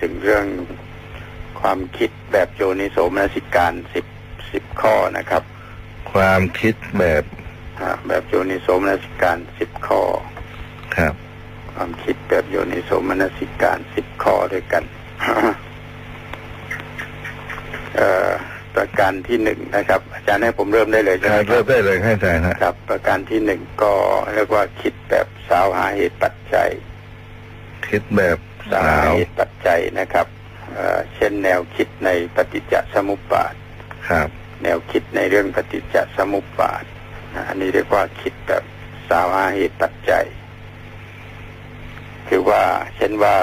ถึงเรื่องความคิดแบบโยนิโสมนสิการสิบสิบข้อนะครับ ความคิดแบบอ่าแบบโยนิโสมนสิการสิบข้อ ครับ ความคิดแบบโยนิโสมนสิการสิบข้อด้วยกันเอ่อประการที่หนึ่งนะครับ อาจารย์ให้ผมเริ่มได้เลยใช่คไหมรับคเริ่รัมบได้เลยให้อาจารย์ฮะครับ ประการที่หนึ่งก็เรียกว่าคิดแบบสาวหาเหตุปัจจัย คิดแบบ สาสาวเหตุปัจจัยนะครับเอ่อเช่นแนวคิดในปฏิจจสมุปบาทครับ แนวคิดในเรื่องปฏิจจสมุปบาทนะอันนี้เรียกว่าคิดแบบสาวหาเหตุปัจจัย คือว่าเช่นว่า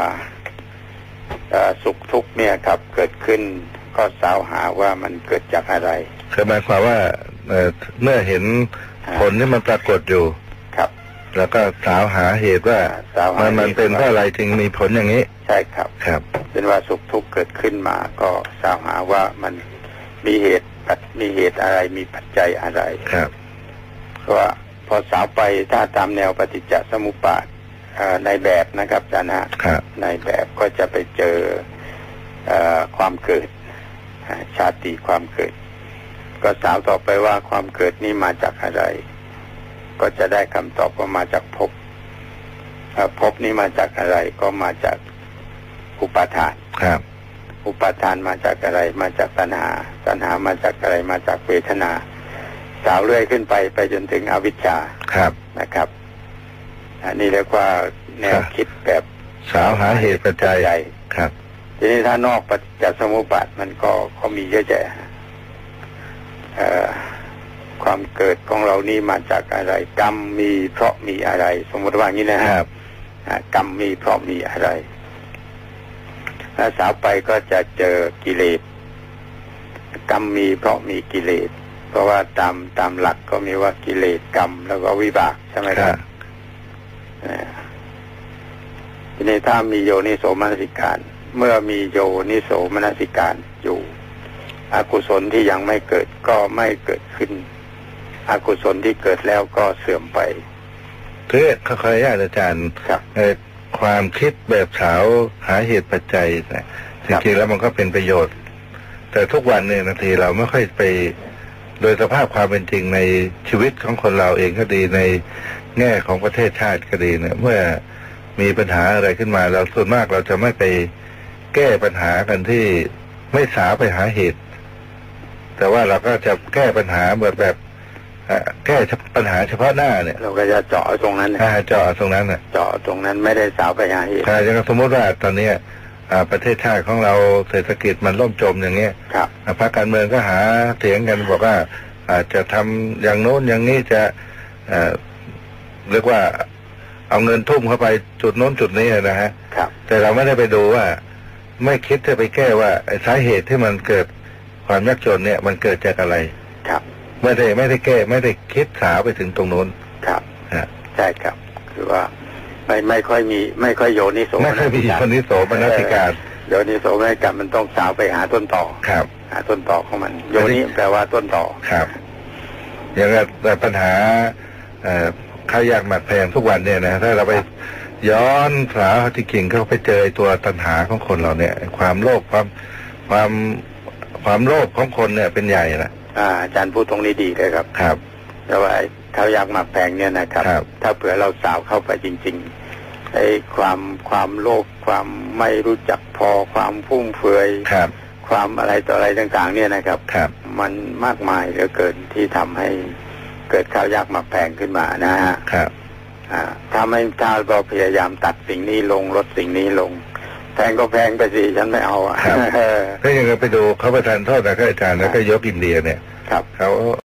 เอ่อสุขทุกข์เนี่ยครับ เกิดขึ้นก็สาวหาว่ามันเกิดจากอะไรคือหมายความว่าเอ่อเมื่อเห็นผลที่มันปรากฏอยู่ครับ แล้วก็สาวหาเหตุว่าสาวหามันมันหตุเป็นเพราะอะไรจึงมีผลอย่างนี้ ใช่ครับครับ เป็นว่าสุขทุกข์เกิดขึ้นมา ก็สาวหาว่ามันมีเหตุปัจมีเหตุอะไรมีปัจจัยอะไรครับเพราะว่าพอสาวไปถ้าตามแนวปฏิจจสมุปบาทเอ่อในแบบนะครับอาจารย์ฮะครับในแบบก็จะไปเจอเออความเกิดอ่าชาติความเกิด ก็สาวต่อไปว่าความเกิดนี้มาจากอะไร ก็จะได้คำตอบว่ามาจากภพเอ่อภพนี้มาจากอะไรก็มาจากอุปาทานครับ อุปาทานมาจากอะไร มาจากตัณหา ตัณหามาจากอะไรมาจากเวทนา สาวเรื่อยขึ้นไปไปจนถึงอวิชชาครับนะครับ อันนี้เรียกว่าแนวครับคิดแบบสาวหาเหตุปัจจัยใหญ่ครับ ทีนี้ถ้านอกปฏิจจสมุปบาทมันก็ก็มีเยอะแยะเอ่อ ความเกิดของเรานี่มาจากอะไร กรรมมีเพราะมีอะไร สมมติว่างี้นะคฮะรับอ่ากรรมมีเพราะมีอะไรถ้าสาวไปก็จะเจอกิเลสกรรมมีเพราะมีกิเลส เพราะว่าตามตามหลักก็มีว่ากิเลสกรรมแล้วก็วิบากใช่ไหมคครัรับบอ่าทีนี้ถ้ามีโยนิโสมนสิการ เมื่อมีโยนิโสมนสิการอยู่ อกุศลที่ยังไม่เกิดก็ไม่เกิดขึ้น อกุศลที่เกิดแล้วก็เสื่อมไปคือขอขออนุญาตอาจารย์ครับเอ่อความคิดแบบสาวหาเหตุปัจจัยเนี่ยจครับริงๆแล้วมันก็เป็นประโยชน์ แต่ทุกวันเนี่ยนาทีเราไม่ค่อยไป โดยสภาพความเป็นจริงในชีวิตของคนเราเองก็ดีในแง่ของประเทศชาติก็ดีเนี่ยเมื่อมีปัญหาอะไรขึ้นมาเราส่วนมากเราจะไม่ไปแก้ปัญหากันที่ไม่สาวไปหาเหตุ แต่ว่าเราก็จะแก้ปัญหาแบบแบบเอ่อ แก้ปัญหาเฉพาะหน้าเนี่ย เราก็จะเจาะตรงนั้นนะอ่าเจาะตรงนั้นน่ะเจาะตรงนั้นไม่ได้สาวไปหาเหตุอ่าอย่างสมมติว่าตอนเนี้ยอ่าประเทศชาติของเราเศรษฐกิจมันล่มจมอย่างเงี้ยครับอ่าพรรคการเมืองก็หาเถียงกันบอกว่าอาจจะทำอย่างโน้นอย่างนี้จะเอ่อเรียกว่าเอาเงินทุ่มเข้าไปจุดโน้นจุดนี้นะฮะครับ แต่เราไม่ได้ไปดูว่า ไม่คิดจะไปแก้ว่าไอ้สาเหตุที่มันเกิดความยากจนเนี่ย มันเกิดจากอะไรครับ ไม่ได้ไม่ได้แก้ ไม่ได้คิดสาวไปถึงตรงโน้นครับฮะใช่ครับ คือว่าไม่ไม่ค่อยมี ไม่ค่อยโยนิโสไม่เคยมีคนนิโสมนสิการโยนิโสมนสิการมันต้องสาวไปหาต้นต่อครับ หาต้นต่อของมัน โยนิแปลว่าต้นต่อครับ อย่างกับแต่ปัญหาเอ่อข้าวยากหมากแพงทุกวันเนี่ยนะถ้าเราไปย้อนสาวที่กิ่งก็ไปเจอไอ้ตัวตัณหาของคนเราเนี่ย ความโลภความความความโลภของคนเนี่ยเป็นใหญ่นะ อ่าอาจารย์พูดตรงนี้ดีเลยครับครับ แต่ว่าไอ้ข้าวยากหมากแพงเนี่ยนะครับครับ ถ้าเผื่อเราสาวเข้าไปจริงๆไอ้ความความโลภความไม่รู้จักพอความฟุ่มเฟือยครับ ความอะไรต่ออะไรต่างๆ เนี่ยนะครับครับ มันมากมายเหลือเกินที่ทำให้เกิดข้าวยากหมากแพงขึ้นมานะฮะครับอ่าถ้าไม่ถ้าเราพยายามตัดสิ่งนี้ลงลดสิ่งนี้ลง แพงก็แพงไปสิฉันไม่เอาอะครับเออถ้าอย่างนั้นไปดูเขาประทานโทษนะอาจารย์แล้วก็ยกอินเดียเนี่ยครับเขา